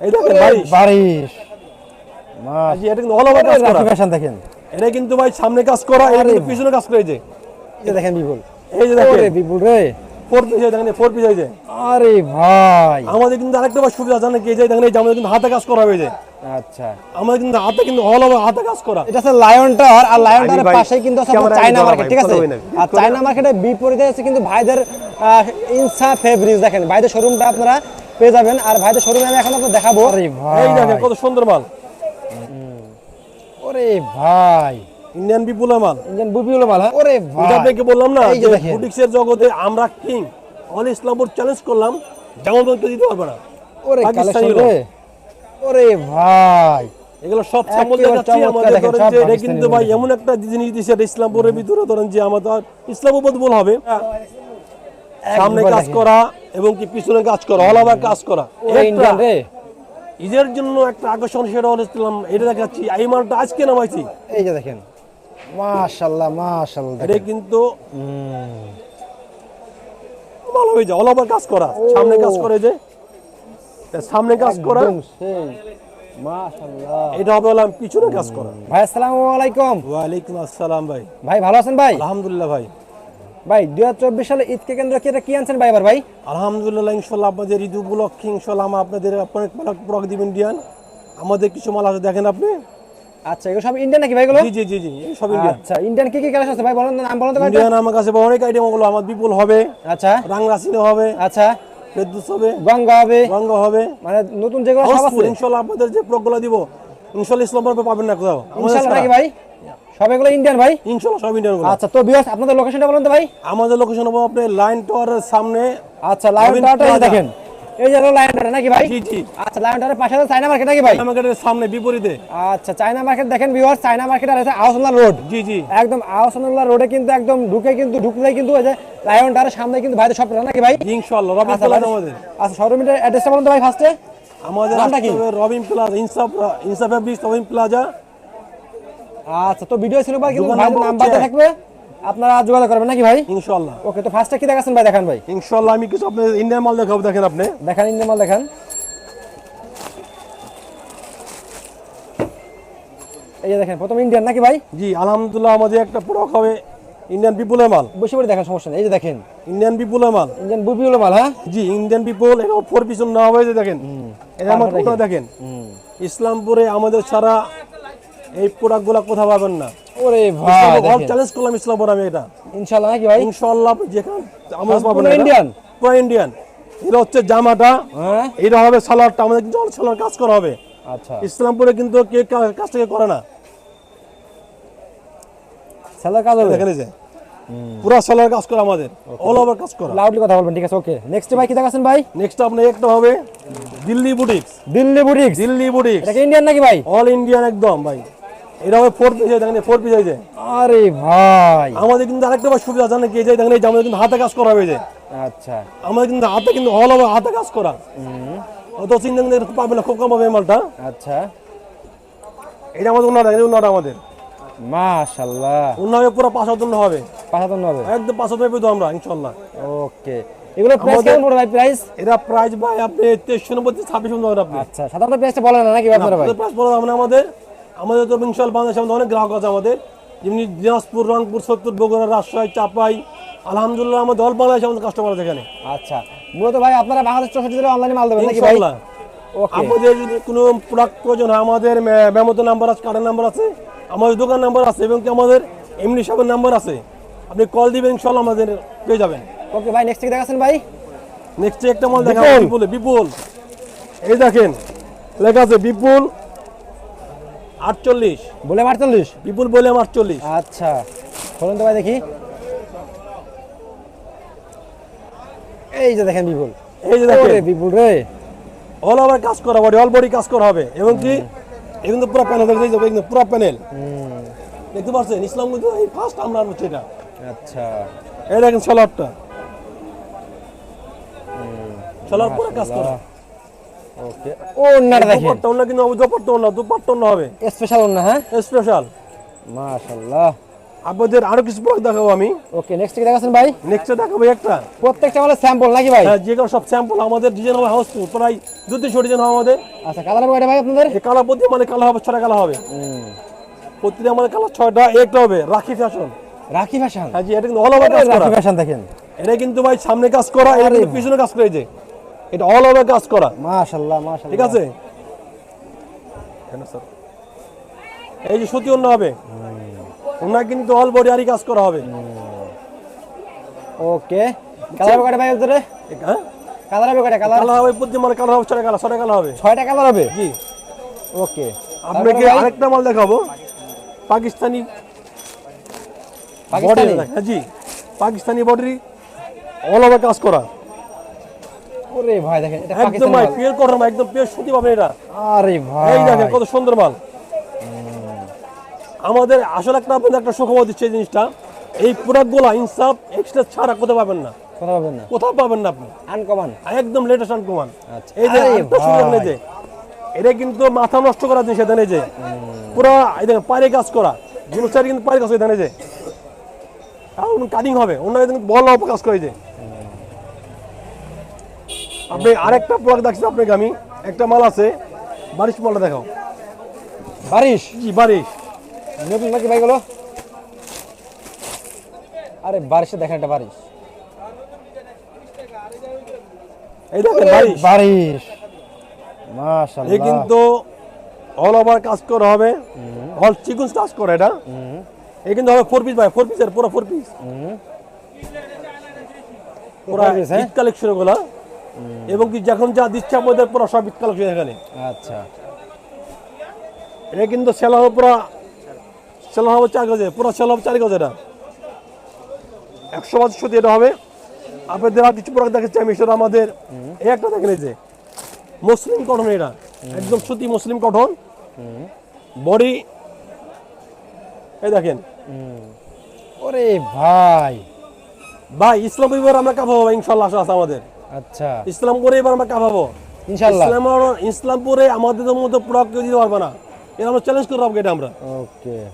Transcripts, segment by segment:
এই দেখেন বারিশ। বারিশ। জি, এটা কিন্তু all over কাজ করা। ফ্যাশন দেখেন। এটা কিন্তু ভাই সামনে কাজ করা এটা কিন্তু পিছনে কাজ করে যে। এই দেখেন বিপুল। এই যে দেখেন। বিপুল রে। ফোর পিস দেখেন ফোর পিস এই আরে ভাই। আমাদের কিন্তু আরেকটা ভাই সুবিধা জানেন কি? যে দেখেন এই যে আমাদের কিন্তু হাতে কাজ করা হবে আচ্ছা। আমাদের কিন্তু হাতে কিন্তু অল ওভার হাতে কাজ করা। এটা আছে লায়ন টাওয়ার আর লায়ন টাওয়ারের ভাই, কিন্তু আছে চায়না মার্কেট ঠিক আছে। আর চায়না মার্কেটের বিপরীতে আছে কিন্তু ভাইদের ইনসা দেখেন। ভাইদের শোরুমটা আপনারা পেয়ে যাবেন। আর ভাইদের শোরুমে আমি এখন আপনাদের দেখাবো। এই দেখেন কত সুন্দর মাল। ওরে ভাই। ইন্ডিয়ান বিপুলের মাল। বুবি হলো মাল হ্যাঁ? ওরে ভাই। আপনাকে বললাম না এই যে। বুটিক্সের জগতে আমরা কিং অল ইসলামপুর চ্যালেঞ্জ করলাম যেমন বলতে দিতে পারবে না। ওরে কালেকশন রে। ওরে ভাই। এগুলো সব একেবারে দেখাচ্ছি আমাদের ধরেন যে এটা কিন্তু ভাই এমন একটা জিনিস দিছে এটা ইসলামপুরের ভিতরে ধরেন যে আমাদের ইসলামপুর বল হবে। সামনে কাজ করা এবং কি পিছনে কাজ করা অল ওভার কাজ করা। ঈদের জন্য একটা আকর্ষণ সেটা হচ্ছিলাম এটা দেখাচ্ছি। এই মালটা আজকে নামাইছি। এই যে দেখেন মাশাআল্লাহ মাশাআল্লাহ এটা কিন্তু ভালো হয়ে যায় অল ওভার কাজ করা। সামনে কাজ করে যে সামনে কাজ করা। এটা হবে হলাম পিছনে কাজ করা। ভাই আসসালামু আলাইকুম। ওয়ালাইকুম আসসালাম ভাই। ভাই ভালো আছেন ভাই? আলহামদুলিল্লাহ ভাই। ভাই দুই হাজার চব্বিশ সালে ঈদকে কেন্দ্র করে এটা কি আনছেন ভাই এবার ভাই? আলহামদুলিল্লাহ ইনশাল্লাহ আপনাদের ঈদ উপলক্ষে ইনশাল্লাহ আমরা আপনাদের অনেক প্রোডাক্ট দিবেন ইন্ডিয়ান আমাদের কিছু মাল আছে দেখেন আপনি। আচ্ছা এগুলো সব ইন্ডিয়ান নাকি ভাই এগুলো? জি জি জি জি সব ইন্ডিয়ান আচ্ছা ইন্ডিয়ান কি কি কালেকশন আছে ভাই? বলেন নাম বলেন তো ভাই ইন্ডিয়ান আমার কাছে অনেক আইটেমগুলো আমার বিপুল হবে আচ্ছা। রাংরাসিনে হবে আচ্ছা। হবে গঙ্গা হবে। গঙ্গা হবে। মানে নতুন যেগুলো সব আছে? ইনশাল্লাহ আপনাদের যে দিব ইনশাল্লাহ ইসলাম পাবেন না কোথাও। ইনশাআল্লাহ নাকি ভাই? সব এগুলো ইন্ডিয়ান ভাই? ইনশাল্লাহ সব ইন্ডিয়ানগুলো আচ্ছা তো বিয়াস আপনাদের লোকেশনটা বলেন তো ভাই। আমাদের লোকেশন হবে আপনার লাইন টাওয়ারের সামনে। আচ্ছা রবীন্দ্র টাওয়ারটা। দেখেন। এই যে লায়ন টাওয়ার নাকি ভাই? জি জি। আচ্ছা লায়ন টাওয়ারের পাশে চায়না মার্কেট নাকি ভাই? আমাদের সামনে বিপরীতে। আচ্ছা চায়না মার্কেট দেখেন ভিউয়ার চায়না মার্কেট আর আছে আহসানুল্লাহ রোড জি জি। একদম আহসানুল্লাহ রোডে কিন্তু একদম ঢুকে কিন্তু ঢুকলেই কিন্তু ওই যে লায়ন টাওয়ারের সামনে কিন্তু ভাইদের সব নাকি ভাই? ইনশাল্লাহ রবি আচ্ছা প্লাজা আমাদের। আচ্ছা শোরুমের অ্যাড্রেসটা বলুন তো ভাই ফার্স্টে আমাদের নামটা কি? রবিন প্লাজা ইনসাফ ইনসাফ ফেব্রিক্স রবিন প্লাজা আচ্ছা তো ভিডিও ছিল কিন্তু দোকান ভাইদের নম্বর থাকবে? আপনারা যোগাযোগ করবেন নাকি ভাই? ইনশাল্লাহ ওকে তো ফার্স্টে কি দেখাচ্ছেন ভাই? দেখান ভাই। ইনশাল্লাহ আমি কিছু আপনার ইন্ডিয়ান মাল দেখাবো দেখেন আপনি। দেখান ইন্ডিয়া মাল দেখান। এই যে দেখেন প্রথম ইন্ডিয়ান নাকি ভাই? জি আলহামদুলিল্লাহ আমাদের একটা প্রোডাক্ট হবে ইন্ডিয়ান পিপুলের মাল। বসে পড়ে দেখান সমস্যা নেই। এই যে দেখেন ইন্ডিয়ান পিপুলের মাল। ইন্ডিয়ান হলো মাল হ্যাঁ? জি ইন্ডিয়ান পিপল এটা ফোর পিছন না হবে যে দেখেন। এটা আমার দেখেন। ইসলামপুরে আমাদের ছাড়া এই প্রোডাক্টগুলো কোথাও পাবেন না। ওরে ভাই দেখেন। চ্যালেঞ্জ করলাম ইসলামপুর আমি এটা ইনশাআল্লাহ নাকি ভাই? আপনি যেখানে আমাদের পাবেন না। ইন্ডিয়ান? পুরো ইন্ডিয়ান এটা হচ্ছে জামাটা। হ্যাঁ? এটা হবে সালোয়ারটা আমাদের কিন্তু সালোয়ার কাজ করা হবে। আচ্ছা। ইসলামপুরে কিন্তু কে কাজ থেকে করে না। স্যালার কাজ হবে? যে। পুরো সালোয়ার কাজ করা আমাদের। অল ওভার কাজ করা। লাউডলি কথা বলবেন ঠিক আছে ওকে নেক্সট ভাই কি দেখাচ্ছেন ভাই? নেক্সট আপনার একটা হবে Delhi boutiques Delhi boutiques Delhi boutiques এটা ইন্ডিয়ান নাকি ভাই? অল ইন্ডিয়ান একদম ভাই। এটা হবে ফোর পিস দেখেন ফোর পিস হয়েছে আরে ভাই। আমাদের কিন্তু আরেকটা ভাই সুবিধা জানেন কি? দেখেন এই যে আমাদের কিন্তু হাতে কাজ করা হয়েছে আচ্ছা। আমাদের কিন্তু হাতে কিন্তু অল ওভার হাতে কাজ করা। অত চিন্তা কিন্তু পাবে না খুব কম পাবে মালটা। আচ্ছা। এটা আমাদের উন্নয়ন এটা উন্নয়ন আমাদের। মাশাআল্লাহ উন্নয়ন পুরো পাঁচ হাজার হবে। পাঠাতন হবে? একদম পাঁচ হাজার পেতো আমরা ইনশাল্লাহ। ওকে। এগুলো প্রাইস কেমন পড়বে ভাই প্রাইস এটা প্রাইস ভাই আপনি তেইশশো নব্বই ছাব্বিশ পাবেন আপনি। আচ্ছা সাধারণত প্রাইসটা বলেন না নাকি আপনারা ভাই? প্রাইস বলা যাবে আমাদের আমাদের তো বিংশাল বাংলাদেশ আমাদের অনেক গ্রাহক আছে আমাদের। যেমনি দিনাজপুর রংপুর সত্তর বগুড়া রাজশাহী চাপাই আলহামদুলিল্লাহ আমাদের অল বাংলাদেশ আমাদের কাস্টমার আছে এখানে। আচ্ছা। মূলত ভাই আপনারা বাংলাদেশ চৌষট্টি জেলায় অনলাইনে মাল দেবেন নাকি ভাই? ইনশাল্লাহ যদি কোনো প্রোডাক্ট প্রয়োজন হয় আমাদের মেমোতে নাম্বার আছে কার্ডের নাম্বার আছে আমাদের দোকান নাম্বার আছে এবং কি আমাদের এমনি সবের নাম্বার আছে। আপনি কল দিবেন ইনশাল্লাহ আমাদের পেয়ে যাবেন। ওকে ভাই নেক্সট দেখাচ্ছেন ভাই। নেক্সট একটা মাল দেখাবো। বিপুল বিপুল। এই দেখেন লেখা আছে বিপুল আটচল্লিশ। বলে আটচল্লিশ? বিপুল বলে আটচল্লিশ। আচ্ছা বলুন তো ভাই দেখি। এই যে দেখেন বিপুল। এই যে দেখেন। বিপুল রে। অল ওভার কাজ করা হবে অল বডি কাজ করা হবে। এবং কি? এখন তো পুরো প্যানেল দেখতে যাবে পুরো প্যানেল দেখতে পাচ্ছেন? ইসলাম কিন্তু এই ফার্স্ট আমরা হচ্ছে এটা আচ্ছা। এই দেখেন সালোয়ারটা সালোয়ার পুরো কাজ করা। ওকে দেখেন। দুপাট্টা কিন্তু দুপাট্টা দুপাট্টা হবে। স্পেশাল না হ্যাঁ? স্পেশাল মাশাআল্লাহ আপনাদের আরও কিছু প্রোডাক্ট দেখাবো আমি। ওকে নেক্সট কি দেখাচ্ছেন ভাই? নেক্সটে দেখাবো একটা। প্রত্যেকটা স্যাম্পল নাকি ভাই? হ্যাঁ যেগুলো সব স্যাম্পল আমাদের ডিজাইন হবে হাউস প্রায় ডিজাইন হবে আমাদের। আচ্ছা কালার ভাই আপনাদের? এই কালার প্রতি মানে কালার হবে ছটা কালার হবে। প্রতিটা আমাদের কালার ছয়টা একটা হবে রাখি ফ্যাশন রাখি ফ্যাশন হ্যাঁ জি এটা কিন্তু অল ওভার রাখি ফ্যাশন দেখেন। এটা কিন্তু ভাই সামনে কাজ করা এটা পিছনে কাজ করে যে। এটা অল ওভার কাজ করা। মাশাআল্লাহ মাশাআল্লাহ। ঠিক আছে? এই যে সুতি অন্য হবে। ওনার কিন্তু অল বডি আরই কাজ করা হবে। ওকে। কালার কয়টা ভাই ঠিক, হ্যাঁ? কালার হবে কয়টা? কালার? কালার হবে প্রতি মানে কালার হবে ছটা কালার ছটা কালার হবে। ছয়টা কালার হবে? জি। ওকে। আপনাকে আরেকটা মাল দেখাবো। পাকিস্তানি পাকিস্তানি? হ্যাঁ জি। পাকিস্তানি বডি অল ওভার কাজ করা। ওরে ভাই দেখেন এটা একদম ভাই। পিওর কটন ভাই একদম পিওর সুতি পাবেন এটা আরে ভাই। এই দেখেন কত সুন্দর মাল। আমাদের আসলে একটা আপনাদের একটা সুখবর দিচ্ছে এই জিনিসটা। এই প্রোডাক্টগুলো ইনসাফ এক্সট্রা ছাড়া কোথাও পাবেন না। কথা বলবেন না। কোথাও পাবেন না আপনি। আনকমন। একদম লেটেস্ট আনকমান। আচ্ছা। এই যে। এই যে এটা কিন্তু মাথা নষ্ট করা জিনিস এখানে যে। পুরো এই দেখেন পায়ে কাজ করা। জিনিস চারি কিন্তু পায়ে কাজ এখানে যে। কাটিং হবে। অন্য কিন্তু বল কাজ করে যে। আপনি আরেকটা প্রোডাক্ট দেখছি আপনাকে আমি। একটা মাল আছে বারিশ মালটা দেখাও। বারিশ? জি বারিশ। নতুন নাকি ভাই গুলো আরে বারিশে দেখেন একটা বারিশ। এই দেখেন বারিশ। বারিশ। এ মাশাআল্লাহ কিন্তু অল ওভার কাজ করা হবে। অল চিকুন কাজ করে এটা। কিন্তু হবে ফোর পিস ভাই ফোর পিসের পুরো ফোর পিস পুরো কালেকশনগুলা এবং কি যখন যা দিচ্ছে আমাদের পুরো সব ঈদ কালেকশন এখানে আচ্ছা। এটা কিন্তু সেল হবে পুরো সেল হবে চার গজে পুরো সেল হবে চার গজে এটা একশো সুতি এটা হবে। আপনাদের আর কিছু প্রোডাক্ট দেখাচ্ছি আমি সেটা আমাদের এই একটা দেখেন এই যে মুসলিম কটন এটা। একদম সুতি মুসলিম কটন বডি এই দেখেন। ওরে ভাই। ভাই ইসলাম আমরা কাঁপাবো ভাই ইনশাল্লাহ আশা আছে আমাদের। আচ্ছা। ইসলামপুরে এবার আমরা কাঁপাবো। ইনশাআল্লাহ। ইসলাম ইসলামপুরে আমাদের মতো প্রোডাক্ট কেউ দিতে পারবে না। এটা আমরা চ্যালেঞ্জ করে রাখব এটা আমরা। ওকে।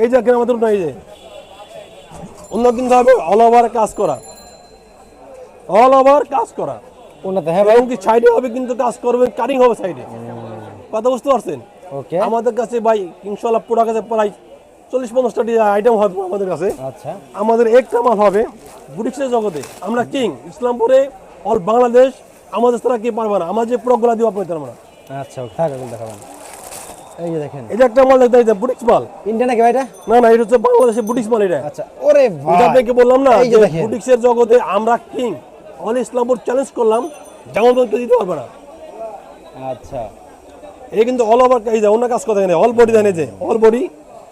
এই যে আমাদের এই যে। উন্নত কিন্তু হবে অল ওভার কাজ করা। অল ওভার কাজ করা। হ্যাঁ ভাই। কি সাইডে হবে কিন্তু কাজ করবেন কাটিং হবে সাইডে কথা বুঝতে পারছেন? ওকে। আমাদের কাছে ভাই ইনশাল্লাহ পুরো কাছে প্রায় চল্লিশ পঞ্চাশটা আইটেম হবে আমাদের কাছে। আচ্ছা। আমাদের একটা মাল হবে। বুটিক্সের জগতে। আমরা কিং ইসলামপুরে অল বাংলাদেশ আমাদের ছাড়া কি পারবে না আমার যে প্রোগুলা দিব আপনাদের আমরা আচ্ছা থাক এগুলো দেখাবেন এই যে দেখেন এটা একটা মাল দেখতে বুটিক্স মাল ইন্ডিয়া নাকি এটা না না এটা হচ্ছে বাংলাদেশের বুটিক্স মাল এটা আচ্ছা ওরে ভাই যে আপনাকে বললাম না এই যে দেখেন। বুটিক্সের জগতে আমরা কিং অল ইসলামপুর চ্যালেঞ্জ করলাম যেমন কেউ দিতে পারবে না আচ্ছা এই কিন্তু অল ওভার এই যে অন্য কাজ কথা এখানে অল বডি দেখেন যে অল বডি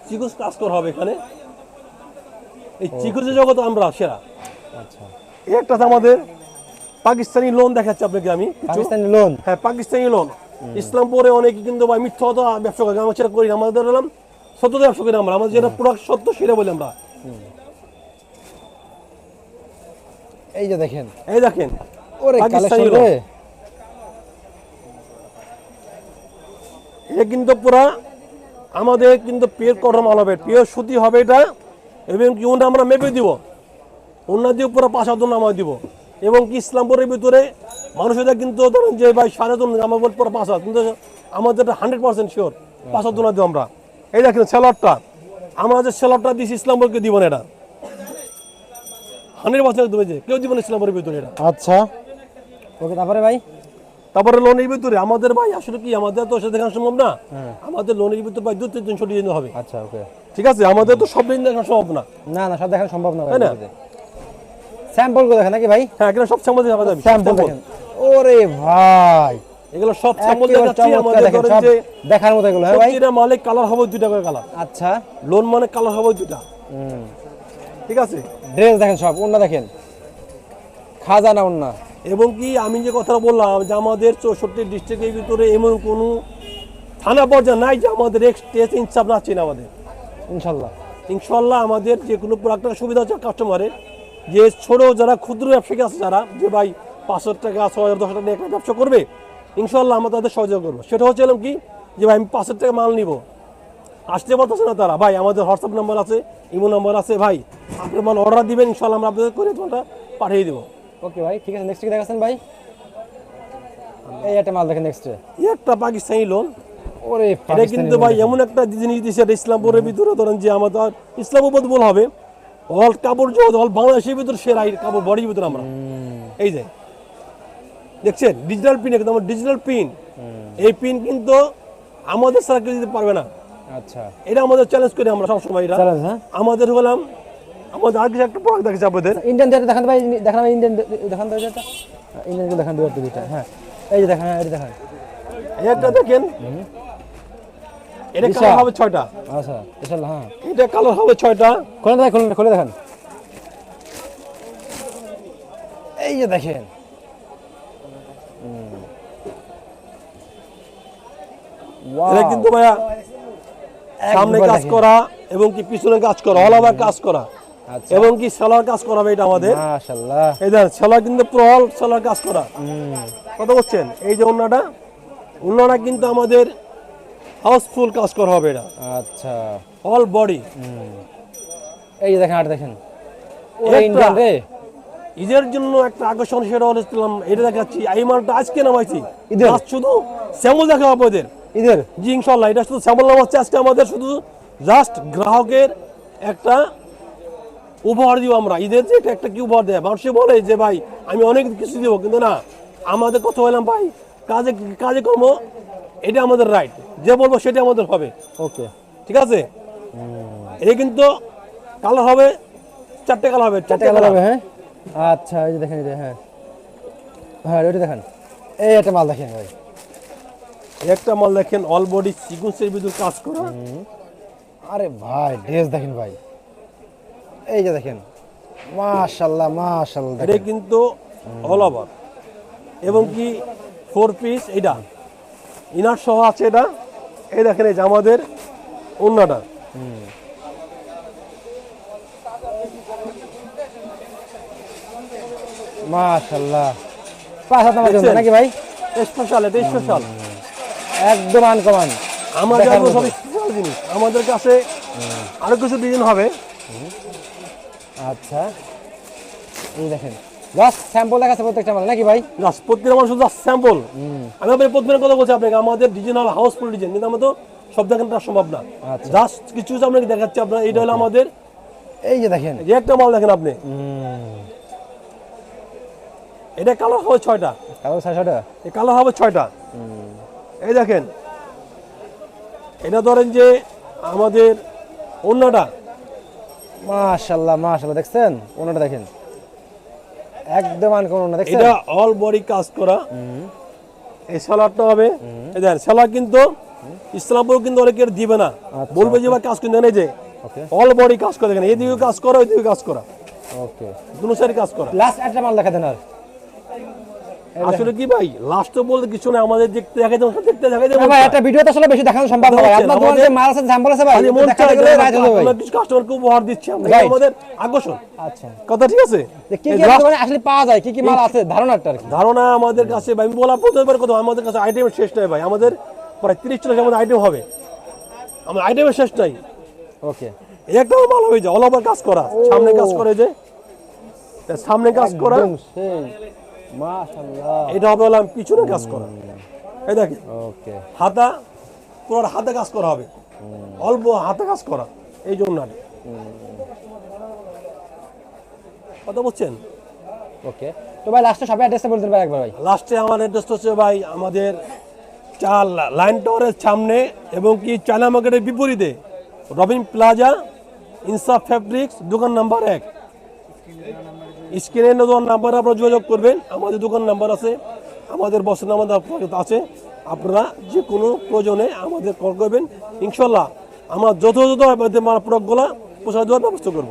চিকুস কাজ করা হবে এখানে এই চিকুসের জগতে আমরা সেরা আচ্ছা এই একটা আমাদের পাকিস্তানি লোন দেখাচ্ছে আপনাকে আমি পাকিস্তানি লোন হ্যাঁ পাকিস্তানি লোন ইসলামপুরে অনেকে কিন্তু ভাই মিথ্যা হতো ব্যবসা করে আমরা সেটা করি আমাদের হলাম সত্য ব্যবসা করি আমরা আমাদের যেটা প্রোডাক্ট সত্য সেটা বলি আমরা। এই যে দেখেন। এই দেখেন ওরে পাকিস্তানি লোন। এটা কিন্তু পুরা আমাদের কিন্তু পিওর কটন মাল হবে পিওর সুতি হবে এটা এবং কি আমরা মেপে দিব। ওনার দিয়ে পুরো পাঁচ হাত নামা দিব। এবং কি ইসলামপুরের ভিতরে মানুষেরা কিন্তু ধরেন যে ভাই সাড়ে তিন আমার বল পুরো পাঁচ হাত কিন্তু আমাদের হান্ড্রেড পার্সেন্ট শিওর পাঁচ হাত দিব আমরা। এই দেখেন সেলরটা আমরা যে সেলরটা দিচ্ছি ইসলামপুরকে দিব না এটা। হান্ড্রেড পার্সেন্ট দেবে যে কেউ দিব না ইসলামপুরের ভিতরে এটা। আচ্ছা। ওকে তারপরে ভাই? তারপরে লোনের ভিতরে আমাদের ভাই আসলে কি আমাদের তো সেটা দেখানো সম্ভব না। আমাদের লোনের ভিতরে ভাই দু তিনশো ডিজাইন হবে। আচ্ছা ওকে। ঠিক আছে আমাদের তো সব ডিজাইন দেখানো সম্ভব না। না না সব দেখানো সম্ভব না তাই না? স্যাম্পল দেখেন নাকি ভাই? হ্যাঁ এগুলো সব স্যাম্পল যাবে স্যাম্পল দেখেন। ওরে ভাই। এগুলো সব স্যাম্পল চমৎকার আমাদের ধরেন যে দেখার মতো এগুলো হ্যাঁ ভাই? প্রতিটা কালার হবে দুইটা করে কালার আচ্ছা। লোন মানে কালার হবে দুইটা। ঠিক আছে? ড্রেস দেখেন সব অন্য দেখেন। খাজানা অন্য এবং কি আমি যে কথা বললাম যে আমাদের চৌষট্টি ডিস্ট্রিক্টের ভিতরে এমন কোনো থানা পর্যায়ে নাই যে আমাদের ইনসাফ না চেন আমাদের। ইনশাল্লাহ। ইনশাল্লাহ আমাদের যে কোনো প্রোডাক্টের সুবিধা হচ্ছে কাস্টমারের যে ছোট যারা ক্ষুদ্র ব্যবসায়ী আছে যারা যে ভাই পাঁচশো টাকা ছয় হাজার দশ হাজার টাকা একটা ব্যবসা করবে ইনশাল্লাহ আমরা তাদের সহযোগ করব। সেটা হচ্ছে কি যে ভাই আমি পাঁচশো টাকা মাল নিব। আসতে পারতেছে না তারা। ভাই আমাদের হোয়াটসঅ্যাপ নাম্বার আছে ইমো নাম্বার আছে ভাই আপনি মাল অর্ডার দিবেন ইনশাল্লাহ আমরা আপনাদের করে তোমাটা পাঠিয়ে দেবো। ওকে ভাই ঠিক আছে নেক্সট কি দেখাচ্ছেন ভাই? এই একটা মাল দেখেন নেক্সট একটা পাকিস্তানি লোন ওরে এটা কিন্তু ভাই এমন একটা জিনিস এটা ইসলামপুরের ভিতরে ধরেন যে আমাদের ইসলামাবাদ বল হবে। অল কাপড় জগৎ অল বাংলাদেশের ভিতরে সেরা কাপড় বডির ভিতরে আমরা। এই যে দেখছেন ডিজিটাল পিন একদম ডিজিটাল পিন এই পিন কিন্তু আমাদের কেউ দিতে পারবে না। আচ্ছা। এটা আমাদের চ্যালেঞ্জ করি আমরা সবসময় এটা। হ্যাঁ? আমাদের হলাম আমাদের আর কিছু একটা প্রোডাক্ট দেখেছে আপনাদের। ইন্ডিয়ান যেটা দেখান ভাই দেখান ভাই ইন্ডিয়ান দেখান তো যেটা ইন্ডিয়ান দেখান দুটো হ্যাঁ। এই যে দেখান হ্যাঁ, এই যে দেখান। এই একটা দেখেন। এটা। হবে ছয়টা। আচ্ছা হ্যাঁ। এটা কালার হবে ছয়টা। খুলে দেখান খুলে খুলে দেখান। এই যে দেখেন। এটা কিন্তু ভাইয়া সামনে কাজ করা এবং কি পিছনে কাজ করা অল ওভার কাজ করা। আচ্ছা। এবং কি সেলার কাজ করা হবে এটা আমাদের। মাশাআল্লাহ। এই দেখেন সেলার কিন্তু পুরো অল সেলার কাজ করা। কথা বলছেন? এই যে অন্যটা অন্যটা কিন্তু আমাদের হাউসফুল কাজ করা হবে এটা। আচ্ছা। অল বডি এই যে দেখেন আর দেখেন। ইন্ডিয়ান রে। ঈদের জন্য একটা আকর্ষণ সেটা হচ্ছিলাম এটা দেখাচ্ছি এই মালটা আজকে নামাইছি। ঈদের? শুধু স্যাম্পল দেখা হবে ওদের ঈদের। জি ইনশাল্লাহ এটা শুধু স্যাম্পল নামাচ্ছে আজকে আমাদের শুধু জাস্ট গ্রাহকের একটা উপহার দিব আমরা। ঈদের যে একটা কি উপহার দেয়? মানুষে বলে যে ভাই আমি অনেক কিছু দিব কিন্তু না আমাদের কথা বললাম ভাই কাজে কাজে কর্ম এটা আমাদের রাইট যে বলব সেটা আমাদের হবে। ওকে ঠিক আছে? এটা কিন্তু কালার হবে চারটে কালার হবে চারটে কালার হবে হ্যাঁ? আচ্ছা এই যে দেখেন এই যে হ্যাঁ। হ্যাঁ ওইটা দেখেন। এই একটা মাল দেখেন ভাই। একটা মাল দেখেন অল বডি সিকুয়েন্সের ভিতর কাজ করা। আরে ভাই ড্রেস দেখেন ভাই। এই যে দেখেন মাশাল্লাহ মাশাল্লাহ এটা কিন্তু অল ওভার এবং কি ফোর পিস এটা। ইনার সহ আছে এটা। এই দেখেন এই যে আমাদের অন্যটা মাশাল্লাহ পাঁচ হাত নামার নাকি ভাই? স্পেশাল এটা স্পেশাল একদম আনকমন। আমাদের সব স্পেশাল জিনিস। আমাদের কাছে আরও কিছু ডিজাইন হবে। আচ্ছা। এই দেখেন। জাস্ট স্যাম্পল দেখাচ্ছে প্রত্যেকটা মাল নাকি ভাই? জাস্ট প্রত্যেকটা মানুষ শুধু স্যাম্পল আমি আপনার প্রথমে কথা বলছি আপনাকে আমাদের ডিজাইন হবে হাউসফুল ডিজাইন কিন্তু আমাদের সব দেখানটা সম্ভব না। আচ্ছা। জাস্ট কিছু কিছু আপনাকে দেখাচ্ছি আপনার এটা হলো আমাদের এই যে দেখেন। যে একটা মাল দেখেন আপনি। এটা কালার হবে ছয়টা। কালো ছয়শোটা এই কালার হবে ছয়টা। এই দেখেন। এটা ধরেন যে আমাদের অন্যটা মাশাল্লাহ মাশাল্লাহ দেখছেন? ওনাটা দেখেন। একদম আনকমন না দেখছেন? এটা অল বডি কাজ করা। এই সালাডটা হবে। এই দেখেন সালাড কিন্তু ইসলামপুর কিন্তু অনেকের দিবে না। আচ্ছা, বলবে যে কাজ কিন্তু নেই যে। অল বডি কাজ করে দেখেন এদিকে কাজ করা ওইদিকে কাজ করা। ওকে। দুনো সাইড কাজ করা। লাস্ট একটা মাল দেখা দেন আর। আসলে কি ভাই লাস্ট বলতে কিছু না আমাদের দেখতে দেখা যাবে দেখতে দেখা যাবে ভাই একটা ভিডিওতে আসলে বেশি দেখানো সম্ভব না আপনার যে মাল আছে স্যাম্পল আছে ভাই মন দেখাতে গেলে যে রাইট হয়ে আমরা ভাই। কিছু কাস্টমারকে উপহার দিচ্ছি আমরা। আমাদের আকর্ষণ। আচ্ছা। কথা ঠিক আছে? কি কি দোকানে আসলে পাওয়া যায় কি কি মাল আছে ধারণাটা ধারণা আমাদের কাছে ভাই আমি বলা কথা আমাদের কাছে আইটেম শেষ নাই ভাই। আমাদের প্রায় তিরিশ চল্লিশ আমাদের আইটেম হবে। আমাদের আইটেমের শেষ নাই। ওকে একটা মাল হয়ে যায় অল ওভার কাজ করা। সামনে কাজ করে যে সামনে কাজ করা। এটা হবে হলাম পিছনে কাজ করা। এই দেখেন। ওকে হাতা পুরো হাতে কাজ করা হবে। অল্প হাতে কাজ করা। এই জন্য আর কথা বলছেন? ওকে তো ভাই লাস্টে সবাই অ্যাড্রেসটা বলতে পারে একবার ভাই। লাস্টে আমার অ্যাড্রেস হচ্ছে ভাই আমাদের চার লাইন টাওয়ারের সামনে এবং কি চায়না মার্কেটের বিপরীতে। রবিন প্লাজা ইনসাফ ফ্যাব্রিক্স দোকান নাম্বার এক। স্ক্রিনে দেওয়ার নাম্বারে আপনারা যোগাযোগ করবেন। আমাদের দোকান নাম্বার আছে। আমাদের বসের নাম্বার আছে। আপনারা যে কোনো প্রয়োজনে আমাদের কল করবেন। ইনশাল্লাহ আমার যথাযথ প্রোডাক্টগুলো পোষা দেওয়ার ব্যবস্থা করব।